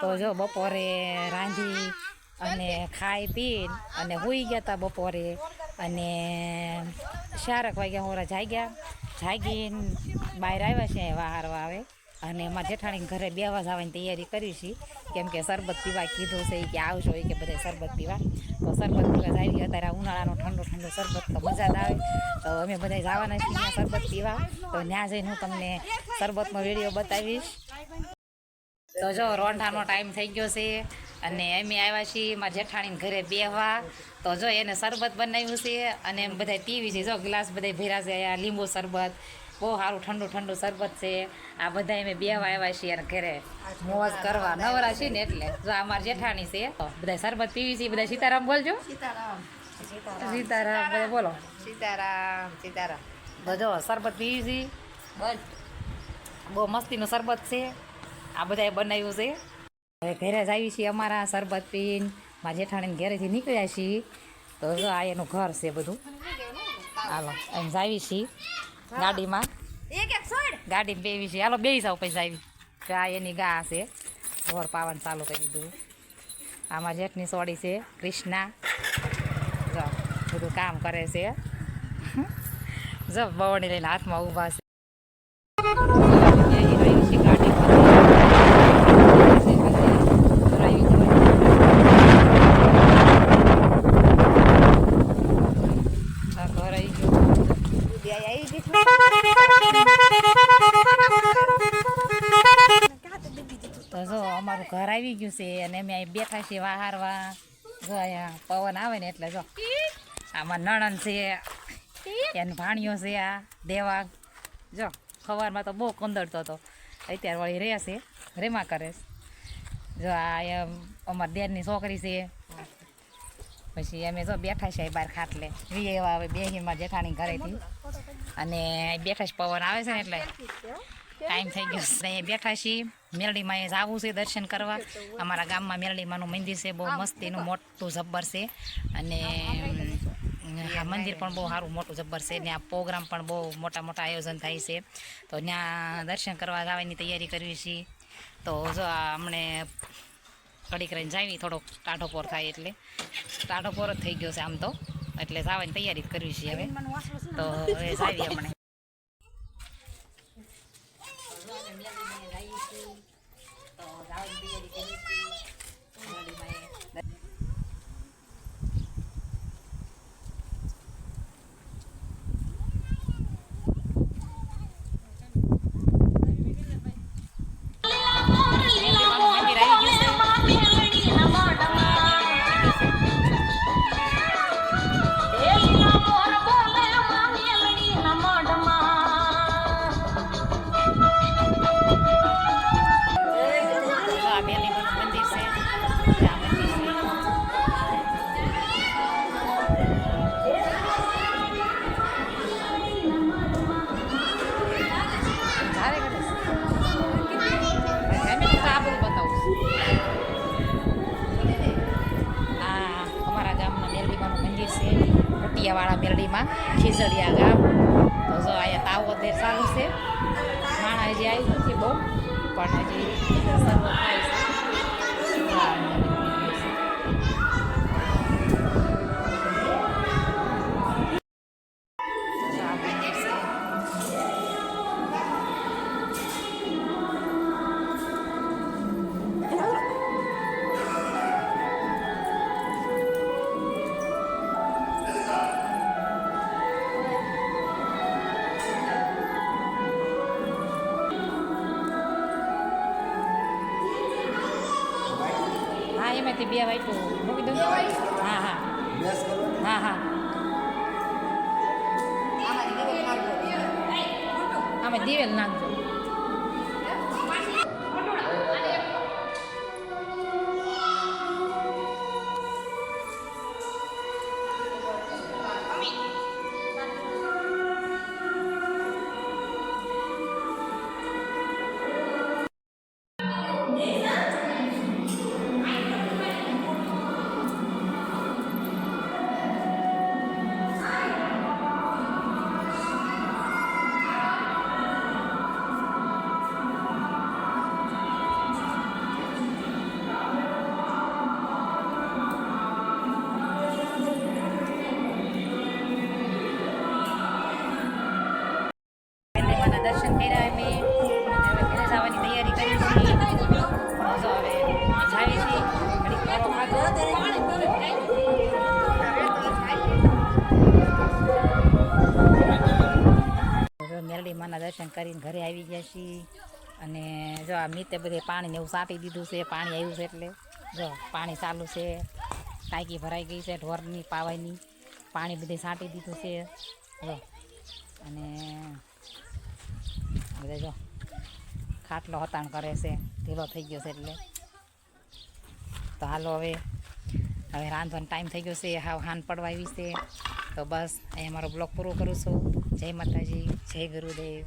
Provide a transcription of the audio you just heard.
તો જો બપોરે રાંધી અને ખાઈ પી અને હોઈ ગયા હતા બપોરે. અને ચારક વાગ્યા હોરા જાગ્યા. જાગીને બહાર આવ્યા છે વાહારવા આવે અને એમાં જેઠાણી ઘરે બેવા આવવાની તૈયારી કરી છે. કેમ કે શરબત પીવા કીધું છે કે આવશો કે બધા શરબત પીવા. તો શરબત પીવા જાવી અત્યારે ઉનાળાનો ઠંડો ઠંડો શરબત તો મજા જ આવે. તો અમે બધા જવાના છીએ શરબત પીવા. તો ત્યાં જઈને હું તમને શરબતનો વીડિયો બતાવીશ. તો જો રોંઢાનો ટાઈમ થઈ ગયો છે અને અમે આવ્યા છીએ મારા જેઠાણીને ઘરે બેહવા. તો જો એને શરબત બનાવ્યું છે અને એમ બધા પીવી છે. જો ગ્લાસ બધા ભર્યા છે આ લીંબુ શરબત બહુ સારું ઠંડુ ઠંડુ શરબત છે. આ બધા અમે બેહવા આવ્યા છીએ અને ઘરે. મોજ કરવા. નવરા છે ને એટલે. જો આ મારા જેઠાણી છે બધા શરબત પીવી છે. બધા સીતારામ બોલજો. સીતારામ. સીતારામ બધા બોલો. સીતારામ સીતારામ. બધો શરબત પીવી છે. બહુ મસ્તીનું શરબત છે. આ બધાએ બનાવ્યું છે. હવે ઘરે જ આવી છીએ અમારા શરબત પીન. મારા જેઠાણીને ઘરેથી નીકળ્યા છીએ. તો આ એનું ઘર છે બધું. હાલો એમ જાવી છીએ ગાડીમાં. એક એક છોડ. ગાડીમાં બેવી છીએ. હાલો બે જાવ પછી આવી કે આ એની ગા છે. ઘોર પાવાનું ચાલુ કરી દીધું. આમાં જેઠની સોડી છે કૃષ્ણા. જો બધું કામ કરે છે. જો બવણી લઈને હાથમાં ઊભા છે. આવી ગયું છે અને અમે અહીં બેઠા છીએ વાહારવા. જો અહીંયા પવન આવે ને એટલે જો. આમાં નણંદ છે, એને ભાણિયો છે આ દેવા જો, સવારમાં તો બહુ કંદડતો હતો. અત્યારે વળી રહે છે, રેમાં કરે જો આ એમ અમારા દેરની છોકરી છે. પછી અમે જો બેઠા છીએ બહાર ખાટલે. રીએ એવા હવે બેહીમાં જેઠાણી ઘરેથી અને બેઠા પવન આવે છે ને એટલે. ટાઈમ થઈ ગયો છે. બેઠા છીએ. મેલડીમાં એ આવું છે દર્શન કરવા. અમારા ગામમાં મેલડીમાંનું મંદિર છે, બહુ મસ્તીનું મોટું જબ્બર છે. અને મંદિર પણ બહુ સારું મોટું જબ્બર છે. ત્યાં પ્રોગ્રામ પણ બહુ મોટા મોટા આયોજન થાય છે. તો ત્યાં દર્શન કરવા જવાની તૈયારી કરવી છીએ તો જો આ અમને ઘડીક રહીને જાવી, થોડોક ટાઢો થાય એટલે. ટાઢો જ થઈ ગયો છે આમ તો. એટલે જવાની તૈયારી કરવી છે હવે. તો હવે જાવી હમણાં મંદિર પટિયાવાળા મેરડીમાં ખીજડીયા ગામ તો જો અહીંયા તાવો તે સારું છે. માણા હજી આવ્યું નથી બહુ, પણ હજી હા બે વાઈટું મૂકી દઉં. હા હા. હા હા. આમાં દિવેલ નાખજો. કાળી માના દર્શન કરીને ઘરે આવી ગયા છીએ. અને જો આ મીતે બધે પાણીને એવું સાટી દીધું છે, પાણી આવ્યું છે એટલે. જો પાણી ચાલુ છે, ટાંકી ભરાઈ ગઈ છે, ઢોરની, પાવાની. પાણી બધે સાટી દીધું છે. જો. અને બધા જો ખાટલો હતાણ કરે છે, ઢીલો થઈ ગયો છે એટલે. તો હાલો હવે હવે રાંધવાનો ટાઈમ થઈ ગયો છે, હાવ હાન પડવા આવી છે. તો બસ અહીંયા મારો બ્લોગ પૂરો કરું છું. જય માતાજી જય ગુરુદેવ.